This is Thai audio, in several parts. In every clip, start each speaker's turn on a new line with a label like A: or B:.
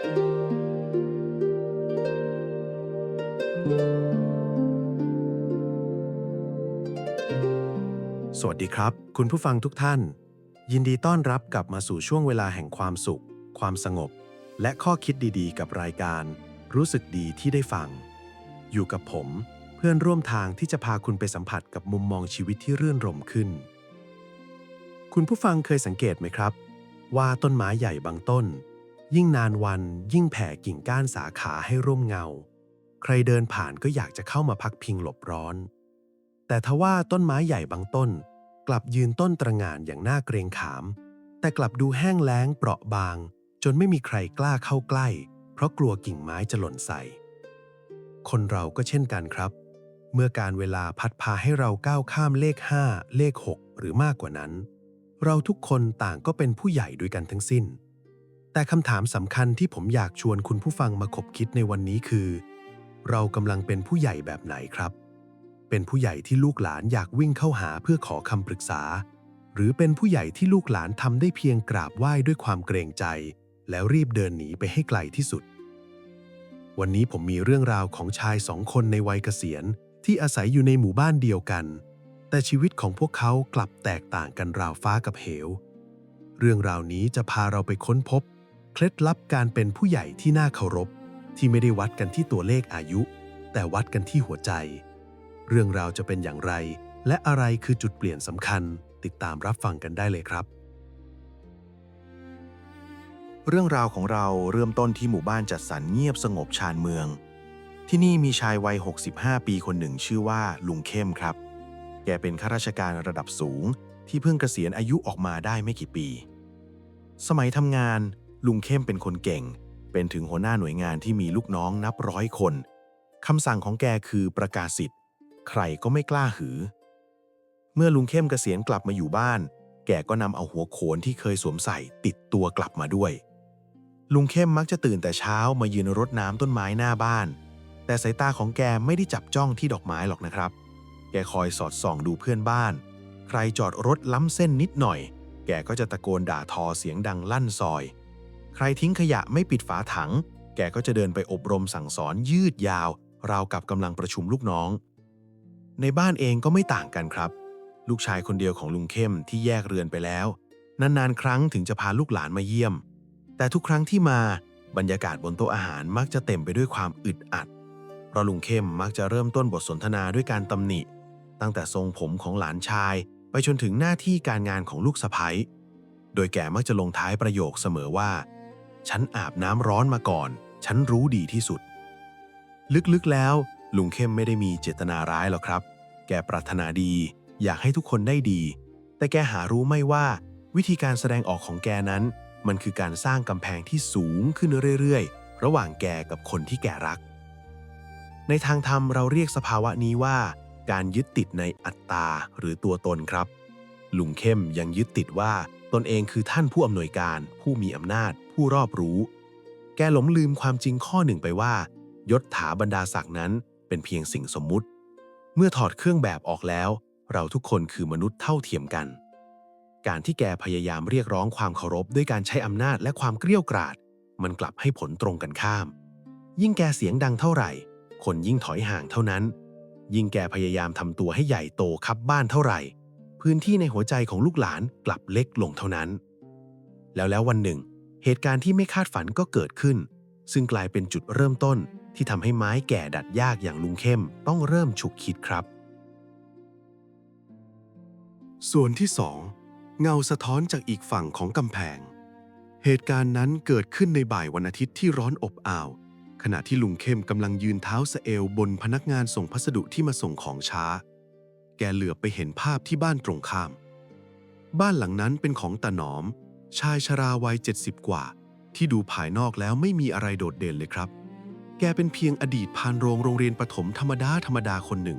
A: สวัสดีครับ คุณผู้ฟังทุกท่าน ยินดีต้อนรับกลับมาสู่ช่วงเวลาแห่งความสุข ความสงบ และข้อคิดดีๆ กับรายการ รู้สึกดีที่ได้ฟัง อยู่กับผมเพื่อนร่วมทางที่จะพาคุณไปสัมผัสกับมุมมองชีวิตที่รื่นรมขึ้น คุณผู้ฟังเคยสังเกตไหมครับ ว่าต้นไม้ใหญ่บางต้น ยิ่งนานวันยิ่งแผ่กิ่งก้านสาขาให้ร่มเงา ใครเดินผ่านก็อยากจะเข้ามาพักพิงหลบร้อน แต่ทว่าต้นไม้ใหญ่บางต้น กลับยืนต้นตระหง่านอย่างน่าเกรงขาม แต่กลับดูแห้งแล้งเปราะบาง จนไม่มีใครกล้าเข้าใกล้ เพราะกลัวกิ่งไม้จะหล่นใส่ คนเราก็เช่นกันครับ เมื่อการเวลาพัดพาให้เราก้าวข้ามเลข 5 เลข 6 หรือมากกว่านั้น เราทุกคนต่างก็เป็นผู้ใหญ่ด้วยกันทั้งสิ้น แต่คำถามสำคัญที่ผมอยากชวนคุณผู้ฟังมาคบคิดในวันนี้คือ เรากำลังเป็นผู้ใหญ่แบบไหนครับ เป็นผู้ใหญ่ที่ลูกหลานอยากวิ่งเข้าหาเพื่อขอคำปรึกษา หรือเป็นผู้ใหญ่ที่ลูกหลานทำได้เพียงกราบไหว้ด้วยความเกรงใจ แล้วรีบเดินหนีไปให้ไกลที่สุด วันนี้ผมมีเรื่องราวของชายสองคนในวัยเกษียณ ที่อาศัยอยู่ในหมู่บ้านเดียวกัน แต่ชีวิตของพวกเขากลับแตกต่างกันราวฟ้ากับเหว เรื่องราวนี้จะพาเราไปค้นพบ เคล็ดลับการเป็นผู้ใหญ่ที่น่าเคารพ ที่ไม่ได้วัดกันที่ตัวเลขอายุ แต่วัดกันที่หัวใจ เรื่องราวจะเป็นอย่างไร และอะไรคือจุดเปลี่ยนสำคัญ ติดตามรับฟังกันได้เลยครับ
B: เรื่องราวของเราเริ่มต้นที่หมู่บ้านจัดสรรเงียบสงบชานเมือง ที่นี่มีชายวัย 65 ปีคนหนึ่งชื่อว่าลุงเข้มครับ แกเป็นข้าราชการระดับสูงที่เพิ่งเกษียณอายุออกมาได้ไม่กี่ปี สมัยทำงาน ลุงเข้มเป็นคนเก่ง เป็นถึงหัวหน้าหน่วยงานที่มีลูกน้องนับร้อยคนคำสั่งของแกคือประกาศสิทธิ์ ใครก็ไม่กล้าหือ เมื่อลุงเข้มเกษียณกลับมาอยู่บ้าน แกก็นำเอาหัวโขนที่เคยสวมใส่ติดตัวกลับมาด้วย ลุงเข้มมักจะตื่นแต่เช้ามายืนรดน้ำต้นไม้หน้าบ้าน แต่สายตาของแกไม่ได้จับจ้องที่ดอกไม้หรอกนะครับ แกคอยสอดส่องดูเพื่อนบ้าน ใครจอดรถล้ำเส้นนิดหน่อย แกก็จะตะโกนด่าทอเสียงดังลั่นซอย ใครทิ้งขยะไม่ปิดฝาถัง แกก็จะเดินไปอบรมสั่งสอนยืดยาว ราวกับกำลังประชุมลูกน้อง ในบ้านเองก็ไม่ต่างกันครับ ลูกชายคนเดียวของลุงเข้มที่แยกเรือนไปแล้ว นานๆ ครั้งถึงจะพาลูกหลานมาเยี่ยม แต่ทุกครั้งที่มาบรรยากาศบนโต๊ะอาหารมักจะเต็มไปด้วยความอึดอัด เพราะลุงเข้มมักจะเริ่มต้นบทสนทนาด้วยการตำหนิ ตั้งแต่ทรงผมของหลานชาย ไปจนถึงหน้าที่การงานของลูกสะใภ้โดยแกมักจะลงท้ายประโยคเสมอว่า ฉันอาบน้ำร้อนมาก่อน ฉันรู้ดีที่สุด ลึกๆแล้ว ลุงเข้มไม่ได้มีเจตนาร้ายหรอกครับ แกปรารถนาดี อยากให้ทุกคนได้ดี แต่แกหารู้ไม่ว่า วิธีการแสดงออกของแกนั้น มันคือการสร้างกำแพงที่สูงขึ้นเรื่อยๆ ระหว่างแกกับคนที่แกรัก ในทางธรรมเราเรียกสภาวะนี้ว่า การยึดติดในอัตตาหรือตัวตนครับลุงเข้มยังยึดติดว่าตนเองคือท่านผู้อำนวยการผู้มีอำนาจ ผู้รอบรู้ แกหลงลืมความจริงข้อหนึ่งไปว่า ยศถาบรรดาศักดิ์นั้นเป็นเพียงสิ่งสมมุติ เมื่อถอดเครื่องแบบออกแล้ว เราทุกคนคือมนุษย์เท่าเทียมกัน การที่แกพยายามเรียกร้องความเคารพด้วยการใช้อำนาจและความเกลี้ยกราดมันกลับให้ผลตรงกันข้าม ยิ่งแกเสียงดังเท่าไหร่ คนยิ่งถอยห่างเท่านั้น ยิ่งแกพยายามทำตัวให้ใหญ่โตคับบ้านเท่าไหร่ พื้นที่ในหัวใจของลูกหลานกลับเล็กลงเท่านั้น แล้วแล้ววันหนึ่ง เหตุการณ์ที่ไม่คาดฝันก็เกิดขึ้น ซึ่งกลายเป็นจุดเริ่มต้นที่ทำให้ไม้แก่ดัดยากอย่างลุงเข้มต้องเริ่มฉุกคิดครับ
A: ส่วนที่สองเงาสะท้อนจากอีกฝั่งของกำแพง เหตุการณ์นั้นเกิดขึ้นในบ่ายวันอาทิตย์ที่ร้อนอบอ้าว ขณะที่ลุงเข้มกำลังยืนเท้าสะเอวบนพนักงานส่งพัสดุที่มาส่งของช้า แกเหลือบไปเห็นภาพที่บ้านตรงข้าม บ้านหลังนั้นเป็นของตาหนอม ชายชราวัย 70 กว่า ที่ดูภายนอกแล้วไม่มีอะไรโดดเด่นเลยครับ แกเป็นเพียงอดีตพานโรงโรงเรียนประถมธรรมดาธรรมดาคนหนึ่ง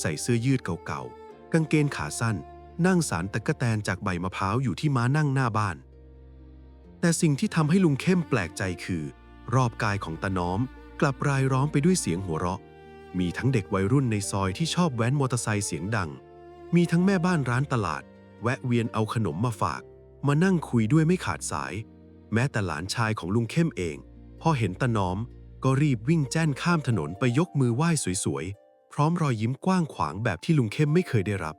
A: ใส่เสื้อยืดเก่าๆ กางเกงขาสั้น นั่งสารตะกะแตนจากใบมะพร้าวอยู่ที่ม้านั่งหน้าบ้าน แต่สิ่งที่ทำให้ลุงเข้มแปลกใจคือ รอบกายของตาน้อม กลับรายล้อมไปด้วยเสียงหัวเราะ มีทั้งเด็กวัยรุ่นในซอยที่ชอบแว้นมอเตอร์ไซค์เสียงดัง มีทั้งแม่บ้านร้านตลาด แวะเวียนเอาขนมมาฝาก มานั่งคุยด้วยไม่ขาดสาย แม้แต่หลานชายของลุงเข้มเอง พอเห็นตาน้อม ก็รีบวิ่งแจ้นข้ามถนนไปยกมือไหว้สวยๆ พร้อมรอยยิ้มกว้างขวางแบบที่ลุงเข้มไม่เคยได้รับ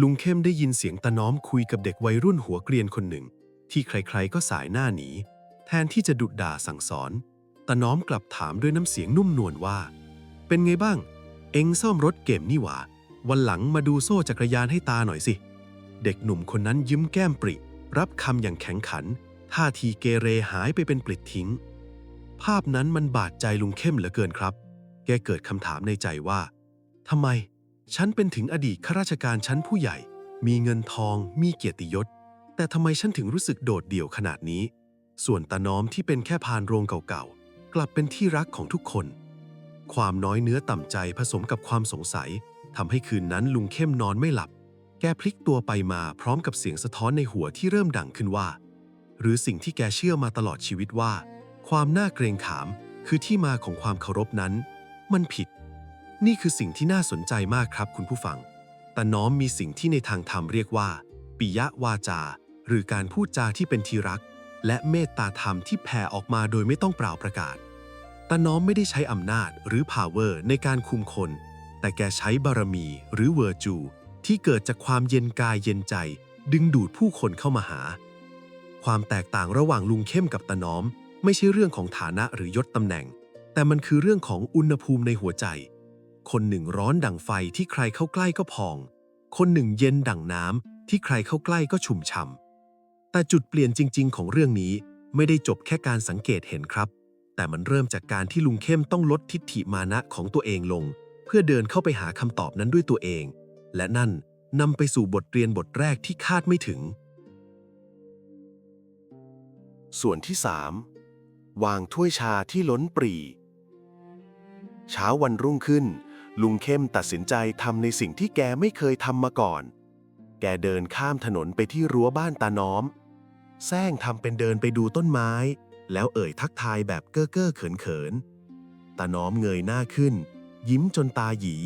A: ลุงเข้มได้ยินเสียงตาน้อมคุยกับเด็กวัยรุ่นหัวเกรียนคนหนึ่ง ที่ใครๆก็สายหน้าหนีแทนที่จะดุด่าสั่งสอนตาน้อมกลับถามด้วยน้ำเสียงนุ่มนวลว่า เป็นไงบ้าง เอ็งซ่อมรถเกมนี่หว่า วันหลังมาดูโซ่จักรยานให้ตาหน่อยสิ เด็กหนุ่มคนนั้นยิ้มแก้มปริ รับคำอย่างแข็งขัน ท่าทีเกเรหายไปเป็นปลิดทิ้ง ภาพนั้นมันบาดใจลุงเข้มเหลือเกินครับ แกเกิดคำถามในใจว่าทำไม ฉันเป็นถึงอดีตข้าราชการชั้นผู้ใหญ่ มีเงินทอง มีเกียรติยศ แต่ทำไมฉันถึงรู้สึกโดดเดี่ยวขนาดนี้ ส่วนตาน้อมที่เป็นแค่พานโรงเก่าๆ กลับเป็นที่รักของทุกคน ความน้อยเนื้อต่ำใจผสมกับความสงสัยทำให้คืนนั้นลุงเข้มนอนไม่หลับ แกพลิกตัวไปมาพร้อมกับเสียงสะท้อนในหัวที่เริ่มดังขึ้นว่า หรือสิ่งที่แกเชื่อมาตลอดชีวิตว่า ความน่าเกรงขามคือที่มาของความเคารพนั้น มันผิด นี่คือสิ่งที่น่าสนใจมากครับคุณผู้ฟัง แต่น้อมมีสิ่งที่ในทางธรรมเรียกว่า ปิยวาจา หรือการพูดจาที่เป็นที่รัก และเมตตาธรรมที่แผ่ออกมาโดยไม่ต้องเปล่าประกาศตาน้อมไม่ได้ใช้อำนาจหรือ power ในการคุมคน แต่แกใช้บารมีหรือเวอร์จู ที่เกิดจากความเย็นกายเย็นใจ ดึงดูดผู้คนเข้ามาหา ความแตกต่างระหว่างลุงเข้มกับตาน้อม ไม่ใช่เรื่องของฐานะหรือยศตำแหน่ง แต่มันคือเรื่องของอุณหภูมิในหัวใจ คนหนึ่งร้อนดั่งไฟที่ใครเข้าใกล้ก็พอง คนหนึ่งเย็นดั่งน้ำที่ใครเข้าใกล้ก็ชุ่มช่ำแต่จุดเปลี่ยนจริง ๆ ของเรื่องนี้ไม่ได้จบแค่การสังเกตเห็นครับ แต่มันเริ่มจากการที่ลุงเข้มต้องลดทิฐิมานะของตัวเองลง เพื่อเดินเข้าไปหาคำตอบนั้นด้วยตัวเอง และนั่นนำไปสู่บทเรียนบทแรกที่คาดไม่ถึง
B: ส่วนที่ 3 วางถ้วยชาที่ล้นปรี เช้าวันรุ่งขึ้น ลุงเข้มตัดสินใจทำในสิ่งที่แกไม่เคยทำมาก่อน แกเดินข้ามถนนไปที่รั้วบ้านตาน้อม แซงทำเป็นเดินไปดูต้นไม้ แล้วเอ่ยทักทายแบบเก้อเก้อเขินเขินตาน้อมเงยหน้าขึ้น ยิ้มจนตาหยี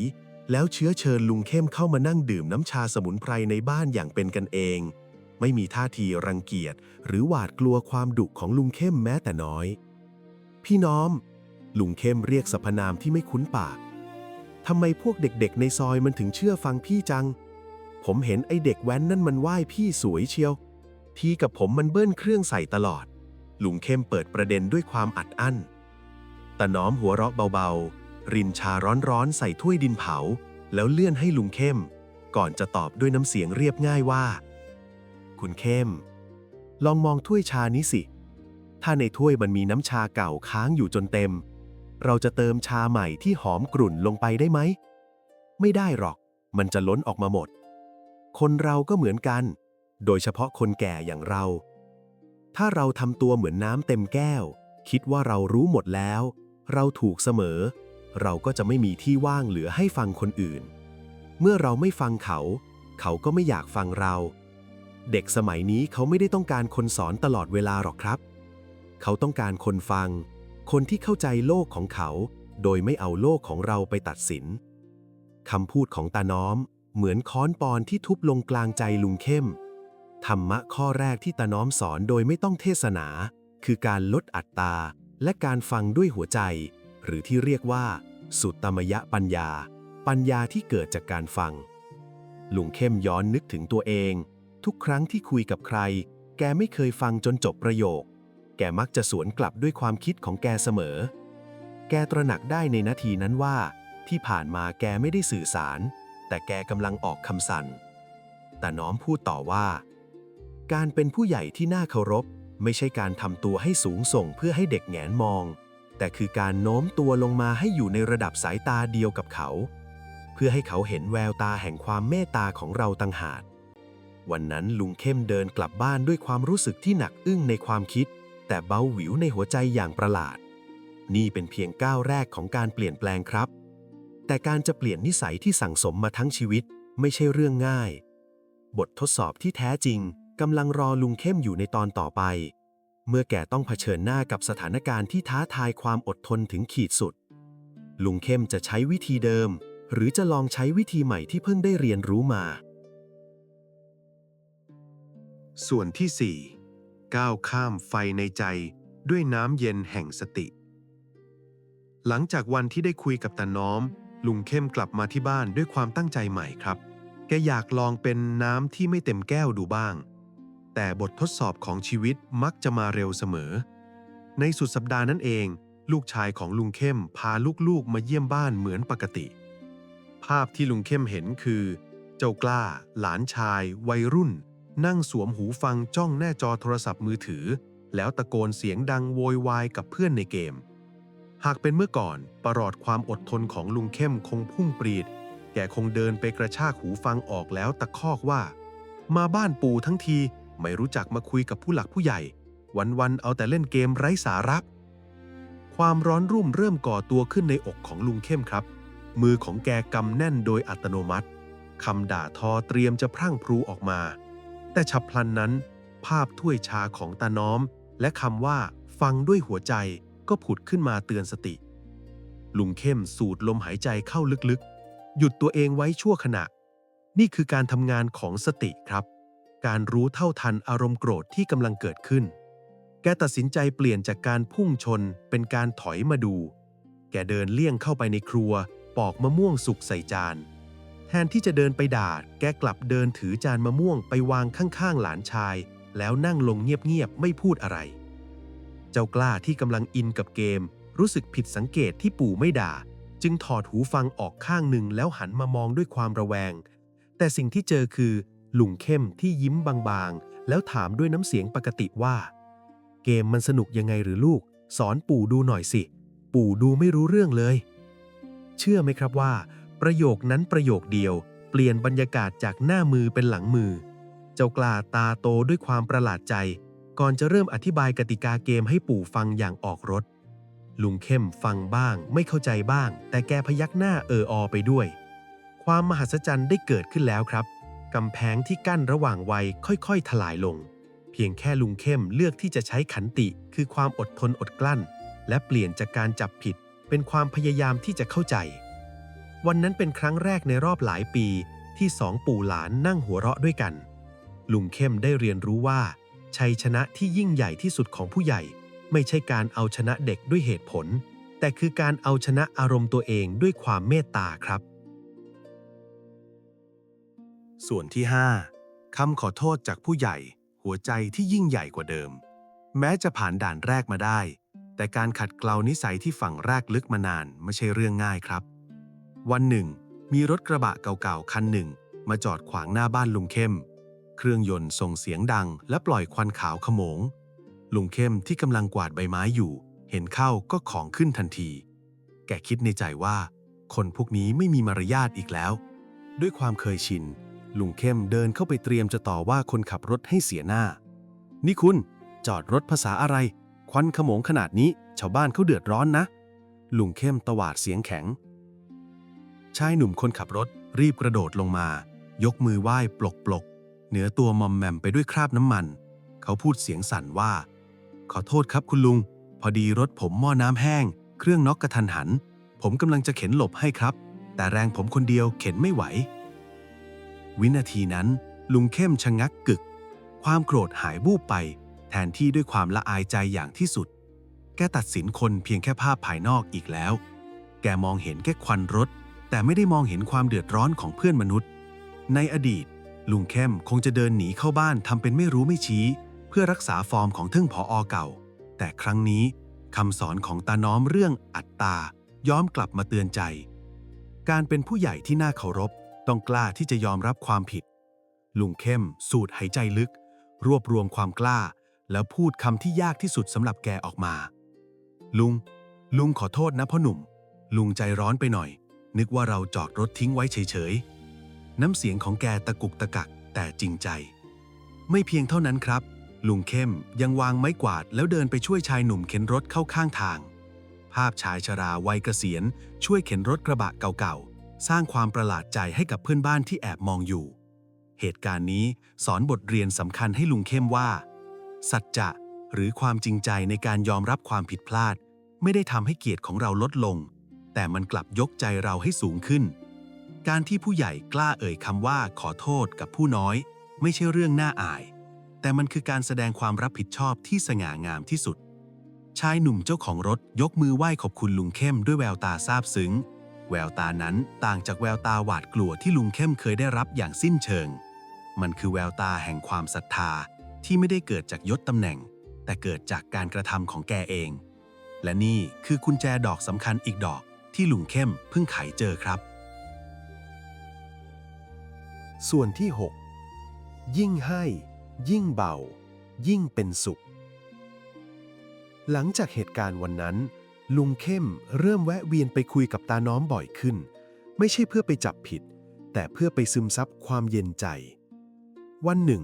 B: แล้วเชื้อเชิญลุงเข้มเข้ามานั่งดื่มน้ำชาสมุนไพรในบ้านอย่างเป็นกันเอง ไม่มีท่าทีรังเกียจหรือหวาดกลัวความดุของลุงเข้มแม้แต่น้อย พี่น้อม ลุงเข้มเรียกสรรพนามที่ไม่คุ้นปากทำไมพวกเด็กๆ ในซอยมันถึงเชื่อฟังพี่จัง ผมเห็นไอเด็กแว้นนั่นมันไหว้พี่สวยเชียว ทีกับผมมันเบิ้ลเครื่องใส่ตลอด ลุงเข้มเปิดประเด็นด้วยความอัดอั้นตาน้อมหัวเราะเบาๆ รินชาร้อนๆใส่ถ้วยดินเผา แล้วเลื่อนให้ลุงเข้ม ก่อนจะตอบด้วยน้ำเสียงเรียบง่ายว่า คุณเข้ม ลองมองถ้วยชานี้สิ ถ้าในถ้วยมันมีน้ำชาเก่าค้างอยู่จนเต็ม เราจะเติมชาใหม่ที่หอมกรุ่นลงไปได้ไหม ไม่ได้หรอก มันจะล้นออกมาหมด คนเราก็เหมือนกัน โดยเฉพาะคนแก่อย่างเรา ถ้าเราทำตัวเหมือนน้ำเต็มแก้ว คิดว่าเรารู้หมดแล้ว เราถูกเสมอ เราก็จะไม่มีที่ว่างเหลือให้ฟังคนอื่น เมื่อเราไม่ฟังเขา เขาก็ไม่อยากฟังเรา เด็กสมัยนี้เขาไม่ได้ต้องการคนสอนตลอดเวลาหรอกครับ เขาต้องการคนฟัง คนที่เข้าใจโลกของเขา โดยไม่เอาโลกของเราไปตัดสินคำพูดของตาน้อม เหมือนค้อนปอนที่ทุบลงกลางใจลุงเข้ม ธรรมะข้อแรกที่ตาน้อมสอนโดยไม่ต้องเทศนา คือการลดอัตตาและการฟังด้วยหัวใจ หรือที่เรียกว่า สุตตมยปัญญา ปัญญาที่เกิดจากการฟัง ลุงเข้มย้อนนึกถึงตัวเอง ทุกครั้งที่คุยกับใคร แกไม่เคยฟังจนจบประโยค แกมักจะสวนกลับด้วยความคิดของแกเสมอ แกตระหนักได้ในนาทีนั้นว่า ที่ผ่านมาแกไม่ได้สื่อสาร แต่แกกำลังออกคำสั่น แต่น้อมพูดต่อว่า การเป็นผู้ใหญ่ที่น่าเคารพไม่ใช่การทำตัวให้สูงส่งเพื่อให้เด็กแงนมอง แต่คือการโน้มตัวลงมาให้อยู่ในระดับสายตาเดียวกับเขา เพื่อให้เขาเห็นแววตาแห่งความเมตตาของเราต่างหากวันนั้นลุงเข้มเดินกลับบ้านด้วยความรู้สึกที่หนักอึ้งในความคิด แต่เบาหวิวในหัวใจอย่างประหลาด นี่เป็นเพียงก้าวแรกของการเปลี่ยนแปลงครับ แต่การจะเปลี่ยนนิสัยที่สั่งสมมาทั้งชีวิตไม่ใช่เรื่องง่าย บททดสอบที่แท้จริงกำลังรอลุงเข้มอยู่ในตอนต่อไป เมื่อแกต้องเผชิญหน้ากับสถานการณ์ที่ท้าทายความอดทนถึงขีดสุด ลุงเข้มจะใช้วิธีเดิม หรือจะลองใช้วิธีใหม่ที่เพิ่งได้เรียนรู้มา
A: ส่วนที่ 4 ก้าวข้ามไฟในใจด้วยน้ำเย็นแห่งสติ หลังจากวันที่ได้คุยกับตาน้อม ลุงเข้มกลับมาที่บ้านด้วยความตั้งใจใหม่ครับ แกอยากลองเป็นน้ำที่ไม่เต็มแก้วดูบ้าง แต่บททดสอบของชีวิตมักจะมาเร็วเสมอ ในสุดสัปดาห์นั้นเอง ลูกชายของลุงเข้มพาลูกๆมาเยี่ยมบ้านเหมือนปกติ ภาพที่ลุงเข้มเห็นคือ เจ้ากล้า หลานชาย วัยรุ่น นั่งสวมหูฟังจ้องแน่จอโทรศัพท์มือถือ แล้วตะโกนเสียงดังโวยวายกับเพื่อนในเกม หากเป็นเมื่อก่อนประหลอดความอดทนของลุงเข้มคงพุ่งปรีด แกคงเดินไปกระชากหูฟังออกแล้วตะคอกว่า มาบ้านปู่ทั้งที ไม่รู้จักมาคุยกับผู้หลักผู้ใหญ่ วันๆเอาแต่เล่นเกมไร้สาระ ความร้อนรุ่มเริ่มก่อตัวขึ้นในอกของลุงเข้มครับ มือของแกกำแน่นโดยอัตโนมัติคำด่าทอเตรียมจะพรั่งพรูออกมา แต่ฉับพลันนั้น ภาพถ้วยชาของตาน้อม และคำว่าฟังด้วยหัวใจก็ผุดขึ้นมาเตือนสติ ลุงเข้มสูดลมหายใจเข้าลึกๆ หยุดตัวเองไว้ชั่วขณะ นี่คือการทำงานของสติครับ การรู้เท่าทันอารมณ์โกรธที่กำลังเกิดขึ้น แกตัดสินใจเปลี่ยนจากการพุ่งชนเป็นการถอยมาดู แกเดินเลี่ยงเข้าไปในครัว ปอกมะม่วงสุกใส่จาน แทนที่จะเดินไปด่า แกกลับเดินถือจานมะม่วงไปวางข้างๆหลานชาย แล้วนั่งลงเงียบๆไม่พูดอะไร เจ้ากล้าที่กำลังอินกับเกม รู้สึกผิดสังเกตที่ปู่ไม่ด่า จึงถอดหูฟังออกข้างหนึ่งแล้วหันมามองด้วยความระแวง แต่สิ่งที่เจอคือ ลุงเข้มที่ยิ้มบางๆ แล้วถามด้วยน้ำเสียงปกติว่า เกมมันสนุกยังไงหรือลูก สอนปู่ดูหน่อยสิ ปู่ดูไม่รู้เรื่องเลย เชื่อไหมครับว่า ประโยคนั้นประโยคเดียว เปลี่ยนบรรยากาศจากหน้ามือเป็นหลังมือ เจ้ากล้าตาโตด้วยความประหลาดใจ ก่อนจะเริ่มอธิบายกติกาเกมให้ปู่ฟังอย่างออกรถ ลุงเข้มฟังบ้าง ไม่เข้าใจบ้าง แต่แกพยักหน้าเอออไปด้วย ความมหัศจรรย์ได้เกิดขึ้นแล้วครับ กำแพงที่กั้นระหว่างวัยค่อยๆ ถลายลง เพียงแค่ลุงเข้มเลือกที่จะใช้ขันติคือความอดทนอดกลั้น และเปลี่ยนจากการจับผิด เป็นความพยายามที่จะเข้าใจ วันนั้นเป็นครั้งแรกในรอบหลายปีที่สองปู่หลานนั่งหัวเราะด้วยกัน ลุงเข้มได้เรียนรู้ว่า ชัยชนะที่ยิ่งใหญ่ที่สุดของผู้ใหญ่ ไม่ใช่การเอาชนะเด็กด้วยเหตุผล แต่คือการเอาชนะอารมณ์ตัวเองด้วยความเมตตาครับ ส่วนที่ 5คำขอโทษจากผู้ใหญ่ หัวใจที่ยิ่งใหญ่กว่าเดิม แม้จะผ่านด่านแรกมาได้ แต่การขัดเกลานิสัยที่ฝังรากลึกมานานไม่ใช่เรื่องง่ายครับ วันหนึ่ง มีรถกระบะเก่าๆคันหนึ่ง มาจอดขวางหน้าบ้านลุงเข้ม เครื่องยนต์ส่งเสียงดัง และปล่อยควันขาวขโมง ลุงเข้มที่กำลังกวาดใบไม้อยู่ เห็นเข้าก็ของขึ้นทันที แกคิดในใจว่า คนพวกนี้ไม่มีมารยาทอีกแล้ว ด้วยความเคยชิน ลุงเข้มเดินเข้าไปเตรียมจะต่อว่าคนขับรถให้เสียหน้า นี่คุณ จอดรถภาษาอะไร ควันขโมงขนาดนี้ ชาวบ้านเขาเดือดร้อนนะ ลุงเข้มตวาดเสียงแข็ง ชายหนุ่มคนขับรถรีบกระโดดลงมา ยกมือไหว้ปลกปลกเหนือตัวมอมแมมไปด้วยคราบน้ำมัน เขาพูดเสียงสั่นว่า ขอโทษครับคุณลุง พอดีรถผมหม้อน้ำแห้ง เครื่องน็อกกระทันหัน ผมกำลังจะเข็นหลบให้ครับ แต่แรงผมคนเดียวเข็นไม่ไหว วินาทีนั้น ลุงเข้มชะงักกึก ความโกรธหายวูบไป แทนที่ด้วยความละอายใจอย่างที่สุด แกตัดสินคนเพียงแค่ภาพภายนอกอีกแล้ว แกมองเห็นแค่ควันรถ แต่ไม่ได้มองเห็นความเดือดร้อนของเพื่อนมนุษย์ ในอดีต ลุงเข้มคงจะเดินหนีเข้าบ้านทำเป็นไม่รู้ไม่ชี้ เพื่อรักษาฟอร์มของทึ่งผออเก่า แต่ครั้งนี้คำสอนของตาน้อมเรื่องอัตตาย้อมกลับมาเตือนใจ การเป็นผู้ใหญ่ที่น่าเคารพ ต้องกล้าที่จะยอมรับความผิด ลุงเข้ม สูดหายใจลึก รวบรวมความกล้า แล้วพูดคำที่ยากที่สุดสำหรับแกออกมา ลุง ลุงขอโทษนะพ่อหนุ่ม ลุงใจร้อนไปหน่อย นึกว่าเราจอดรถทิ้งไว้เฉยๆ น้ำเสียงของแกตะกุกตะกักแต่จริงใจ ไม่เพียงเท่านั้นครับ ลุงเข้มยังวางไม้กวาดแล้วเดินไปช่วยชายหนุ่มเข็นรถเข้าข้างทาง ภาพชายชราวัยเกษียณช่วยเข็นรถกระบะเก่าๆ สร้างความประหลาดใจให้กับเพื่อนบ้านที่แอบมองอยู่ เหตุการณ์นี้สอนบทเรียนสำคัญให้ลุงเข้มว่า สัจจะหรือความจริงใจในการยอมรับความผิดพลาด ไม่ได้ทำให้เกียรติของเราลดลง แต่มันกลับยกใจเราให้สูงขึ้น การที่ผู้ใหญ่กล้าเอ่ยคำว่าขอโทษกับผู้น้อย ไม่ใช่เรื่องน่าอาย แต่มันคือการแสดงความรับผิดชอบที่สง่างามที่สุด
C: ชายหนุ่มเจ้าของรถยกมือไหว้ขอบคุณลุงเข้มด้วยแววตาซาบซึ้ง แววตานั้นต่างจากแววตาหวาดกลัวที่ลุงเข้มเคยได้รับอย่างสิ้นเชิง มันคือแววตาแห่งความศรัทธาที่ไม่ได้เกิดจากยศตำแหน่ง แต่เกิดจากการกระทำของแกเอง และนี่คือกุญแจดอกสำคัญอีกดอกที่ลุงเข้มเพิ่งไขเจอครับ
A: ส่วนที่ 6 ยิ่งให้ ยิ่งเบา ยิ่งเป็นสุข หลังจากเหตุการณ์วันนั้น ลุงเข้มเริ่มแวะเวียนไปคุยกับตาน้อมบ่อยขึ้น ไม่ใช่เพื่อไปจับผิด แต่เพื่อไปซึมซับความเย็นใจ วันหนึ่ง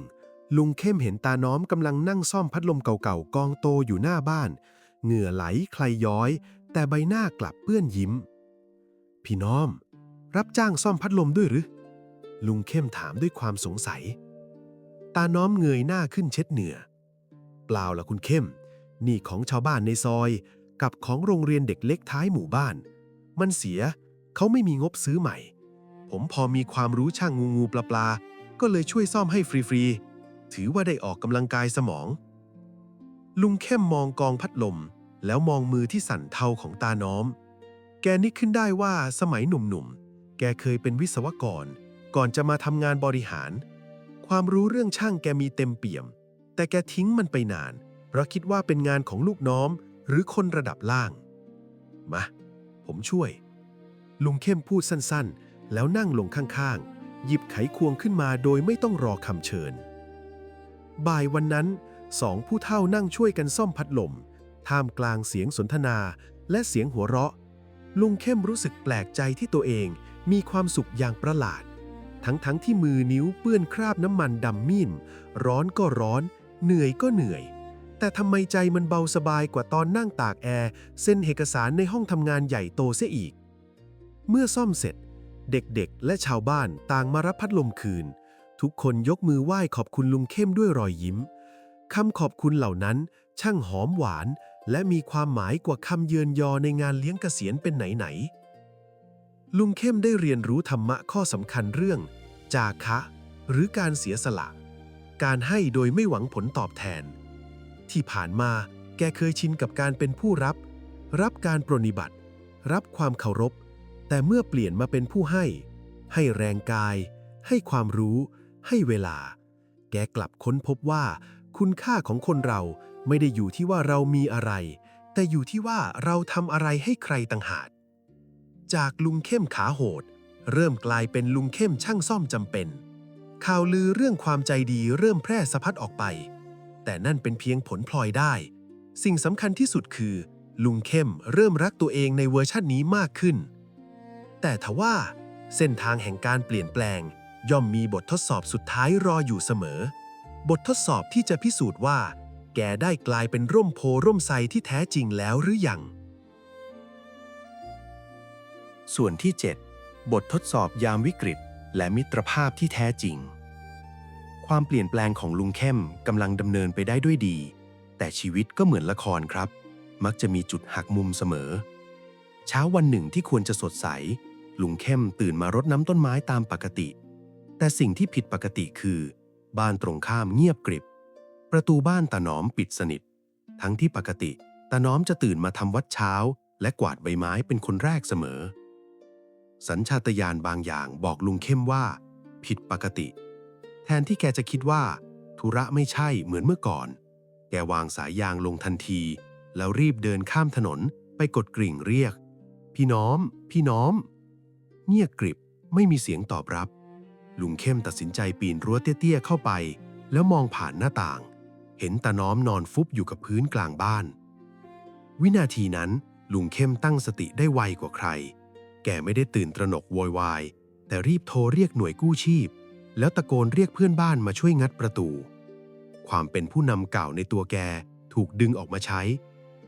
A: ลุงเข้มเห็นตาน้อมกำลังนั่งซ่อมพัดลมเก่าๆกองโตอยู่หน้าบ้าน เหงื่อไหลใครย้อย แต่ใบหน้ากลับเปื้อนยิ้ม พี่น้อม รับจ้างซ่อมพัดลมด้วยหรือ ลุงเข้มถามด้วยความสงสัย ตาน้อมเงยหน้าขึ้นเช็ดเหนือเปล่าล่ะคุณเข้ม นี่ของชาวบ้านในซอย กับของโรงเรียนเด็กเล็กท้ายหมู่บ้าน มันเสีย เขาไม่มีงบซื้อใหม่ ผมพอมีความรู้ช่างงูงูปลาปลา ก็เลยช่วยซ่อมให้ฟรีๆ ถือว่าได้ออกกำลังกายสมอง ลุงเข้มมองกองพัดลม แล้วมองมือที่สั่นเทาของตาน้อม แกนึกขึ้นได้ว่าสมัยหนุ่มๆ แกเคยเป็นวิศวกร ก่อนจะมาทำงานบริหาร ความรู้เรื่องช่างแกมีเต็มเปี่ยม แต่แกทิ้งมันไปนาน เพราะคิดว่าเป็นงานของลูกน้อง หรือคนระดับล่าง มา ผมช่วย ลุงเข้มพูดสั้นๆ แล้วนั่งลงข้างๆ หยิบไขควงขึ้นมาโดยไม่ต้องรอคำเชิญ บ่ายวันนั้นสองผู้เฒ่านั่งช่วยกันซ่อมพัดลม ท่ามกลางเสียงสนทนาและเสียงหัวเราะ ลุงเข้มรู้สึกแปลกใจที่ตัวเองมีความสุขอย่างประหลาด ทั้งๆทที่มือนิ้วเปื้อนคราบน้ำมันดำมิ่มร้อนก็ร้อน เหนื่อยก็เหนื่อย แต่ทำไมใจมันเบาสบายกว่าตอนนั่งตากแอร์เซ็นเอกสารในห้องทำงานใหญ่โตเสียอีก เมื่อซ่อมเสร็จ เด็กๆ และชาวบ้านต่างมารับพัดลมคืน ทุกคนยกมือไหว้ขอบคุณลุงเข้มด้วยรอยยิ้มคำขอบคุณเหล่านั้นช่างหอมหวาน และมีความหมายกว่าคำเยือนยอในงานเลี้ยงเกษียณเป็นไหนๆลุงเข้มได้เรียนรู้ธรรมะข้อสำคัญเรื่อง จาคะ หรือการเสียสละ การให้โดยไม่หวังผลตอบแทน ที่ผ่านมาแกเคยชินกับการเป็นผู้รับ รับการปรนนิบัติ รับความเคารพ แต่เมื่อเปลี่ยนมาเป็นผู้ให้ ให้แรงกาย ให้ความรู้ ให้เวลา แกกลับค้นพบว่า คุณค่าของคนเราไม่ได้อยู่ที่ว่าเรามีอะไร แต่อยู่ที่ว่าเราทำอะไรให้ใครต่างหาก จากลุงเข้มขาโหด เริ่มกลายเป็นลุงเข้มช่างซ่อมจำเป็น ข่าวลือเรื่องความใจดีเริ่มแพร่สะพัดออกไป แต่นั่นเป็นเพียงผลพลอยได้ สิ่งสำคัญที่สุดคือ ลุงเข้มเริ่มรักตัวเองในเวอร์ชันนี้มากขึ้น แต่ทว่า เส้นทางแห่งการเปลี่ยนแปลง ย่อมมีบททดสอบสุดท้ายรออยู่เสมอ บททดสอบที่จะพิสูจน์ว่า แกได้กลายเป็นร่มโพร่มไทรที่แท้จริงแล้วหรือยัง
B: ส่วนที่ 7 บททดสอบยามวิกฤตและมิตรภาพที่แท้จริง ความเปลี่ยนแปลงของลุงเข้มกำลังดำเนินไปได้ด้วยดี แต่ชีวิตก็เหมือนละครครับ มักจะมีจุดหักมุมเสมอ เช้าวันหนึ่งที่ควรจะสดใส ลุงเข้มตื่นมารดน้ำต้นไม้ตามปกติ แต่สิ่งที่ผิดปกติคือ บ้านตรงข้ามเงียบกริบ ประตูบ้านตาหนอมปิดสนิท ทั้งที่ปกติตาหนอมจะตื่นมาทำวัดเช้า และกวาดใบไม้เป็นคนแรกเสมอ สัญชาตญาณบางอย่างบอกลุงเข้มว่า ผิดปกติ แทนที่แกจะคิดว่า ธุระไม่ใช่เหมือนเมื่อก่อน แกวางสายยางลงทันที แล้วรีบเดินข้ามถนนไปกดกริ่งเรียก พี่น้อม พี่น้อม เงียบกริบไม่มีเสียงตอบรับ ลุงเข้มตัดสินใจปีนรั้วเตี้ยๆเข้าไป แล้วมองผ่านหน้าต่าง เห็นตาน้อมนอนฟุบอยู่กับพื้นกลางบ้าน วินาทีนั้น ลุงเข้มตั้งสติได้ไวกว่าใคร แกไม่ได้ตื่นตระหนกโวยวาย แต่รีบโทรเรียกหน่วยกู้ชีพ แล้วตะโกนเรียกเพื่อนบ้านมาช่วยงัดประตู ความเป็นผู้นำเก่าในตัวแกถูกดึงออกมาใช้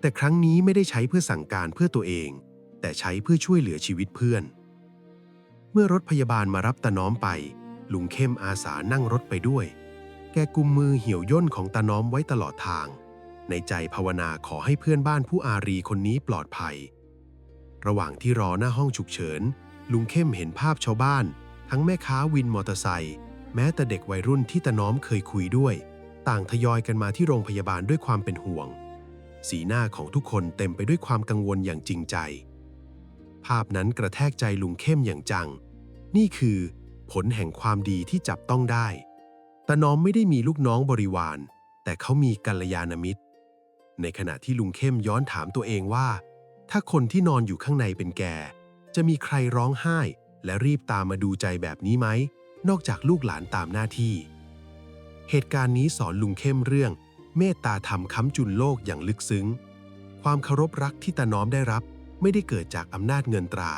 B: แต่ครั้งนี้ไม่ได้ใช้เพื่อสั่งการเพื่อตัวเอง แต่ใช้เพื่อช่วยเหลือชีวิตเพื่อน เมื่อรถพยาบาลมารับตาน้อมไป ลุงเข้มอาสานั่งรถไปด้วย แกกุมมือเหี่ยวย่นของตาน้อมไว้ตลอดทาง ในใจภาวนาขอให้เพื่อนบ้านผู้อารีคนนี้ปลอดภัย ระหว่างที่รอหน้าห้องฉุกเฉิน ลุงเข้มเห็นภาพชาวบ้าน ทั้งแม่ค้าวินมอเตอร์ไซค์แม้แต่เด็กวัยรุ่นที่ตาน้อมเคยคุยด้วย ต่างทยอยกันมาที่โรงพยาบาลด้วยความเป็นห่วง
A: สีหน้าของทุกคนเต็มไปด้วยความกังวลอย่างจริงใจ ภาพนั้นกระแทกใจลุงเข้มอย่างจัง นี่คือ ผลแห่งความดีที่จับต้องได้ตาน้อมไม่ได้มีลูกน้องบริวาร แต่เขามีกัลยาณมิตร ในขณะที่ลุงเข้มย้อนถามตัวเองว่า ถ้าคนที่นอนอยู่ข้างในเป็นแก จะมีใครร้องไห้ และรีบตามมาดูใจแบบนี้ไหม นอกจากลูกหลานตามหน้าที่ เหตุการณ์นี้สอนลุงเข้มเรื่อง เมตตาธรรมค้ำจุนโลกอย่างลึกซึ้ง ความเคารพรักที่ตาน้อมได้รับ ไม่ได้เกิดจากอำนาจเงินตรา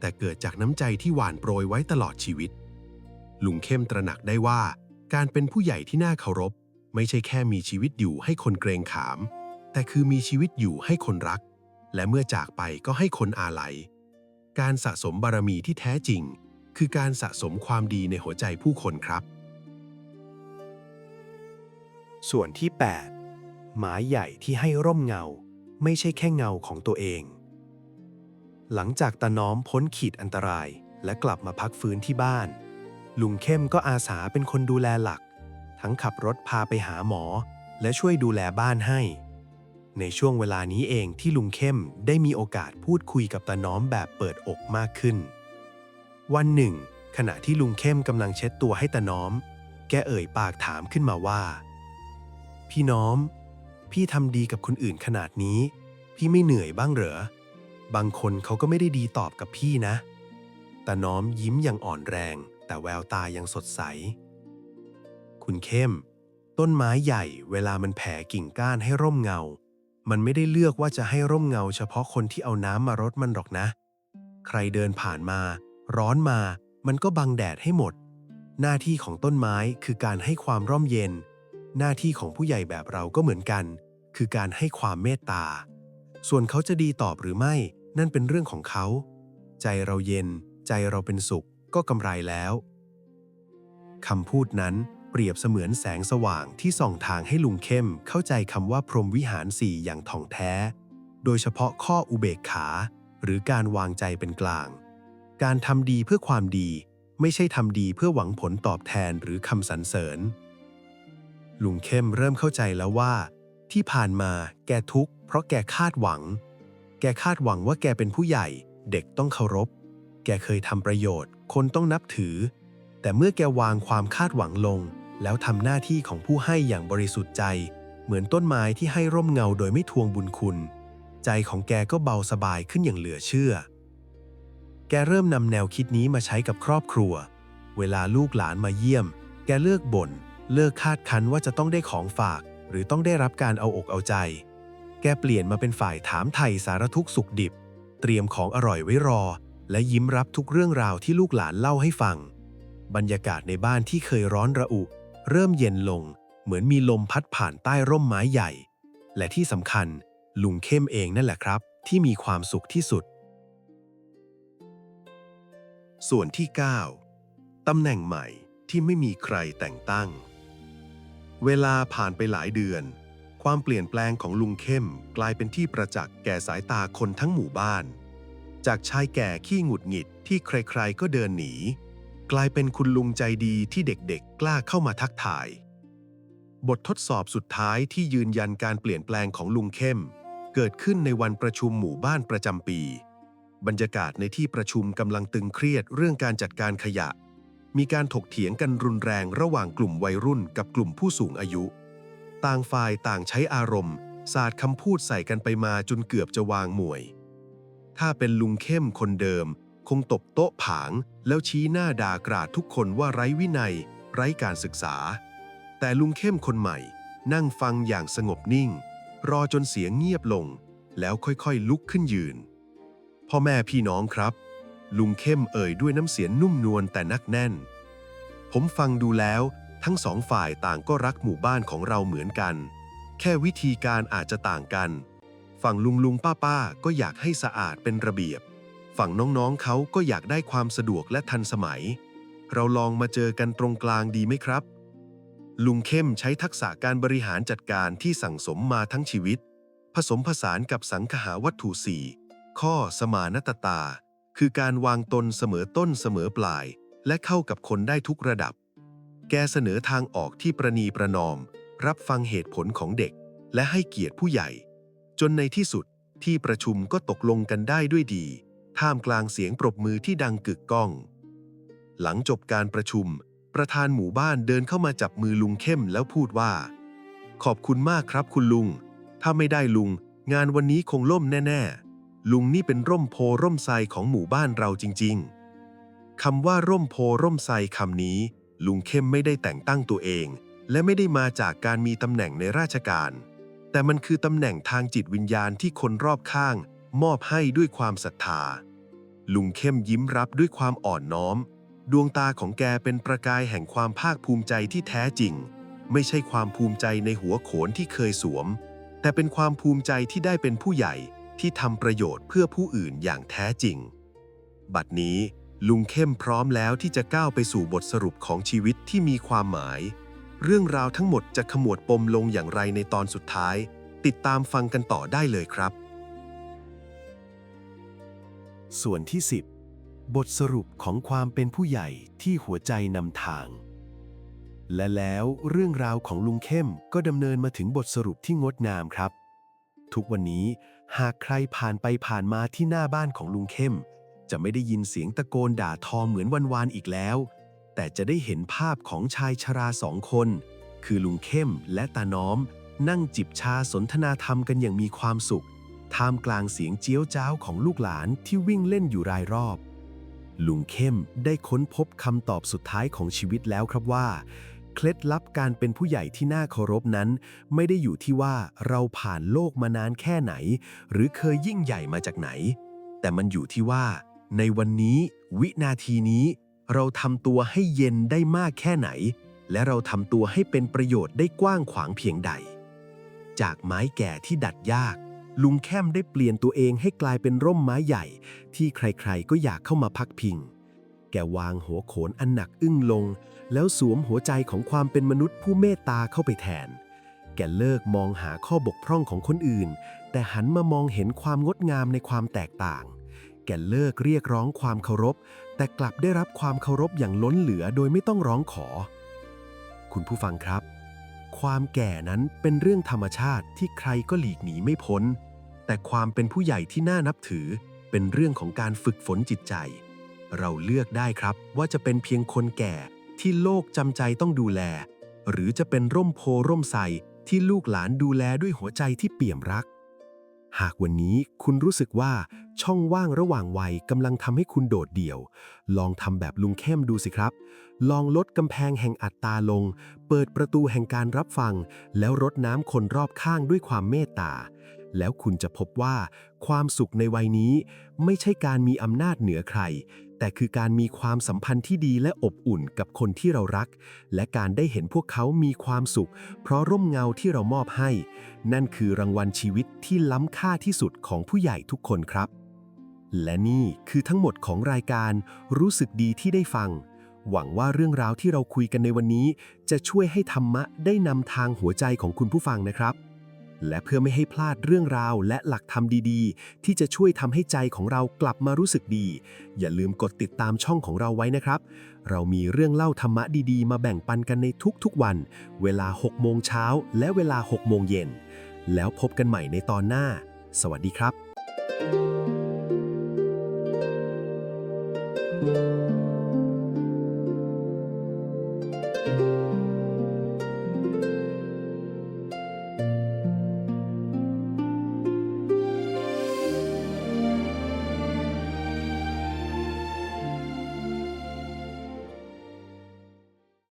A: แต่เกิดจากน้ำใจที่หวานโปรยไว้ตลอดชีวิต ลุงเข้มตระหนักได้ว่า การเป็นผู้ใหญ่ที่น่าเคารพ ไม่ใช่แค่มีชีวิตอยู่ให้คนเกรงขาม แต่คือมีชีวิตอยู่ให้คนรัก และเมื่อจากไปก็ให้คนอาลัย การสะสมบารมีที่แท้จริง คือการสะสมความดีในหัวใจผู้คนครับ
D: ส่วนที่ 8 หมายใหญ่ที่ให้ร่มเงา ไม่ใช่แค่เงาของตัวเอง หลังจากตาน้อมพ้นขีดอันตรายและกลับมาพักฟื้นที่บ้าน ลุงเข้มก็อาสาเป็นคนดูแลหลัก ทั้งขับรถพาไปหาหมอ และช่วยดูแลบ้านให้ ในช่วงเวลานี้เองที่ลุงเข้มได้มีโอกาสพูดคุยกับตาน้อมแบบเปิดอกมากขึ้น วันหนึ่ง ขณะที่ลุงเข้มกำลังเช็ดตัวให้ตาน้อม แกเอ่ยปากถามขึ้นมาว่า พี่น้อม พี่ทำดีกับคนอื่นขนาดนี้ พี่ไม่เหนื่อยบ้างเหรอ บางคนเขาก็ไม่ได้ดีตอบกับพี่นะต่น้อมยิ้มอย่างอ่อนแรง แต่แววตายังสดใส คุณเข้ม ต้นไม้ใหญ่เวลามันแผ่กิ่งก้านให้ร่มเงา มันไม่ได้เลือกว่าจะให้ร่มเงาเฉพาะคนที่เอาน้ำมารดมันหรอกนะ ใครเดินผ่านมา ร้อนมา มันก็บังแดดให้หมด หน้าที่ของต้นไม้คือการให้ความร่มเย็น หน้าที่ของผู้ใหญ่แบบเราก็เหมือนกัน คือการให้ความเมตตา ส่วนเขาจะดีตอบหรือไม่ นั่นเป็นเรื่องของเขา ใจเราเย็น ใจเราเป็นสุข ก็กำไรแล้วคำพูดนั้น รียบเสมือนแสงสว่างที่ส่องทางให้ลุงเข้มเข้าใจคำว่าพรหมวิหารสี่อย่างถ่องแท้ โดยเฉพาะข้ออุเบกขา หรือการวางใจเป็นกลาง การทำดีเพื่อความดี ไม่ใช่ทำดีเพื่อหวังผลตอบแทนหรือคำสรรเสริญ ลุงเข้มเริ่มเข้าใจแล้วว่า ที่ผ่านมาแกทุกข์เพราะแกคาดหวัง แกคาดหวังว่าแกเป็นผู้ใหญ่ เด็กต้องเคารพ แกเคยทำประโยชน์ คนต้องนับถือแต่เมื่อแกวางความคาดหวังลง แล้วทำหน้าที่ของผู้ให้อย่างบริสุทธิ์ใจ เหมือนต้นไม้ที่ให้ร่มเงาโดยไม่ทวงบุญคุณ ใจของแกก็เบาสบายขึ้นอย่างเหลือเชื่อ แกเริ่มนำแนวคิดนี้มาใช้กับครอบครัว เวลาลูกหลานมาเยี่ยม แกเลิกบ่น เลิกคาดคันว่าจะต้องได้ของฝาก หรือต้องได้รับการเอาอกเอาใจ แกเปลี่ยนมาเป็นฝ่ายถามไถ่สารทุกข์สุขดิบ เตรียมของอร่อยไว้รอ และยิ้มรับทุกเรื่องราวที่ลูกหลานเล่าให้ฟัง บรรยากาศในบ้านที่เคยร้อนระอุ เริ่มเย็นลง เหมือนมีลมพัดผ่านใต้ร่มไม้ใหญ่ และที่สำคัญลุงเข้มเองนั่นแหละครับ ที่มีความสุขที่สุด
A: ส่วนที่ 9 ตำแหน่งใหม่ที่ไม่มีใครแต่งตั้ง เวลาผ่านไปหลายเดือน ความเปลี่ยนแปลงของลุงเข้มกลายเป็นที่ประจักษ์แก่สายตาคนทั้งหมู่บ้าน จากชายแก่ขี้หงุดหงิดที่ใครๆก็เดินหนี กลายเป็นคุณลุงใจดีที่เด็กๆ กล้าเข้ามาทักทาย บททดสอบสุดท้ายที่ยืนยันการเปลี่ยนแปลงของลุงเข้ม เกิดขึ้นในวันประชุมหมู่บ้านประจำปี บรรยากาศในที่ประชุมกำลังตึงเครียดเรื่องการจัดการขยะ มีการถกเถียงกันรุนแรงระหว่างกลุ่มวัยรุ่นกับกลุ่มผู้สูงอายุ ต่างฝ่ายต่างใช้อารมณ์ สาดคำพูดใส่กันไปมาจนเกือบจะวางมวย ถ้าเป็นลุงเข้มคนเดิม คงตบโต๊ะผาง แล้วชี้หน้าด่ากราดทุกคนว่าไร้วินัย ไร้การศึกษา แต่ลุงเข้มคนใหม่ นั่งฟังอย่างสงบนิ่ง รอจนเสียงเงียบลง แล้วค่อยๆลุกขึ้นยืน พ่อแม่พี่น้องครับ ลุงเข้มเอ่ยด้วยน้ำเสียงนุ่มนวลแต่นักแน่น ผมฟังดูแล้ว ทั้งสองฝ่ายต่างก็รักหมู่บ้านของเราเหมือนกัน แค่วิธีการอาจจะต่างกัน ฝั่งลุงลุงป้าป้าก็อยากให้สะอาดเป็นระเบียบ ฝั่งน้องๆเขาก็อยากได้ความสะดวกและทันสมัย เราลองมาเจอกันตรงกลางดีไหมครับ ลุงเข้มใช้ทักษะการบริหารจัดการที่สั่งสมมาทั้งชีวิต ผสมผสานกับสังคหาวัตถุสี่ข้อสมานตตา คือการวางตนเสมอต้นเสมอปลาย และเข้ากับคนได้ทุกระดับ แกเสนอทางออกที่ประนีประนอม รับฟังเหตุผลของเด็ก และให้เกียรติผู้ใหญ่
C: จนในที่สุดที่ประชุมก็ตกลงกันได้ด้วยดี ท่ามกลางเสียงปรบมือที่ดังกึกก้อง หลังจบการประชุม ประธานหมู่บ้านเดินเข้ามาจับมือลุงเข้มแล้วพูดว่า ขอบคุณมากครับคุณลุง ถ้าไม่ได้ลุง งานวันนี้คงล่มแน่ ๆ ลุงนี่เป็นร่มโพร่มไทรของหมู่บ้านเราจริง ๆคำว่าร่มโพร่มไทรคำนี้ ลุงเข้มไม่ได้แต่งตั้งตัวเอง และไม่ได้มาจากการมีตำแหน่งในราชการ แต่มันคือตำแหน่งทางจิตวิญญาณที่คนรอบข้าง มอบให้ด้วยความศรัทธา ลุงเข้มยิ้มรับด้วยความอ่อนน้อม ดวงตาของแกเป็นประกายแห่งความภาคภูมิใจที่แท้จริง ไม่ใช่ความภูมิใจในหัวโขนที่เคยสวม แต่เป็นความภูมิใจที่ได้เป็นผู้ใหญ่ที่ทำประโยชน์เพื่อผู้อื่นอย่างแท้จริง บัดนี้ลุงเข้มพร้อมแล้วที่จะก้าวไปสู่บทสรุปของชีวิตที่มีความหมาย เรื่องราวทั้งหมดจะขมวดปมลงอย่างไรในตอนสุดท้าย ติดตามฟังกันต่อได้เลยครับ
D: ส่วนที่ 10 บทสรุปของความเป็นผู้ใหญ่ที่หัวใจนำทาง และแล้วเรื่องราวของลุงเข้มก็ดำเนินมาถึงบทสรุปที่งดงามครับ ทุกวันนี้หากใครผ่านไปผ่านมาที่หน้าบ้านของลุงเข้ม จะไม่ได้ยินเสียงตะโกนด่าทอเหมือนวันวานอีกแล้ว แต่จะได้เห็นภาพของชายชราสองคน คือลุงเข้มและตาน้อม นั่งจิบชาสนทนาธรรมกันอย่างมีความสุข ท่ามกลางเสียงเจี๊ยวจ้าวของลูกหลานที่วิ่งเล่นอยู่รายรอบ ลุงเข้มได้ค้นพบคำตอบสุดท้ายของชีวิตแล้วครับว่า เคล็ดลับการเป็นผู้ใหญ่ที่น่าเคารพนั้น ไม่ได้อยู่ที่ว่าเราผ่านโลกมานานแค่ไหน หรือเคยยิ่งใหญ่มาจากไหน แต่มันอยู่ที่ว่า ในวันนี้วินาทีนี้ เราทำตัวให้เย็นได้มากแค่ไหน และเราทำตัวให้เป็นประโยชน์ได้กว้างขวางเพียงใด จากไม้แก่ที่ดัดยาก ลุงแค้มได้เปลี่ยนตัวเองให้กลายเป็นร่มไม้ใหญ่ ที่ใครๆก็อยากเข้ามาพักพิง แกวางหัวโขนอันหนักอึ้งลง แล้วสวมหัวใจของความเป็นมนุษย์ผู้เมตตาเข้าไปแทน แกเลิกมองหาข้อบกพร่องของคนอื่น แต่หันมามองเห็นความงดงามในความแตกต่าง แกเลิกเรียกร้องความเคารพ แต่กลับได้รับความเคารพอย่างล้นเหลือโดยไม่ต้องร้องขอ คุณผู้ฟังครับความแก่นั้นเป็นเรื่องธรรมชาติที่ใครก็หลีกหนีไม่พ้น แต่ความเป็นผู้ใหญ่ที่น่านับถือ เป็นเรื่องของการฝึกฝนจิตใจ เราเลือกได้ครับว่าจะเป็นเพียงคนแก่ที่โลกจำใจต้องดูแล หรือจะเป็นร่มโพร่มไทรที่ลูกหลานดูแลด้วยหัวใจที่เปี่ยมรัก หากวันนี้คุณรู้สึกว่าช่องว่างระหว่างวัยกำลังทำให้คุณโดดเดี่ยว ลองทำแบบลุงเข้มดูสิครับ ลองลดกำแพงแห่งอัตตาลง เปิดประตูแห่งการรับฟัง แล้วรดน้ำคนรอบข้างด้วยความเมตตา แล้วคุณจะพบว่า ความสุขในวัยนี้ ไม่ใช่การมีอำนาจเหนือใคร แต่คือการมีความสัมพันธ์ที่ดีและอบอุ่นกับคนที่เรารัก และการได้เห็นพวกเขามีความสุข เพราะร่มเงาที่เรามอบให้ นั่นคือรางวัลชีวิตที่ล้ำค่าที่สุดของผู้ใหญ่ทุกคนครับ และนี่คือทั้งหมดของรายการรู้สึกดีที่ได้ฟังหวังว่าเรื่องราวที่เราคุยกันในวันนี้ จะช่วยให้ธรรมะได้นำทางหัวใจของคุณผู้ฟังนะครับ และเพื่อไม่ให้พลาดเรื่องราวและหลักธรรมดีๆ ที่จะช่วยทำให้ใจของเรากลับมารู้สึกดี อย่าลืมกดติดตามช่องของเราไว้นะครับ เรามีเรื่องเล่าธรรมะดีๆ มาแบ่งปันกันในทุกๆวัน เวลา 6 โมงเช้าและเวลา 6 โมงเย็น แล้วพบกันใหม่ในตอนหน้า สวัสดีครับ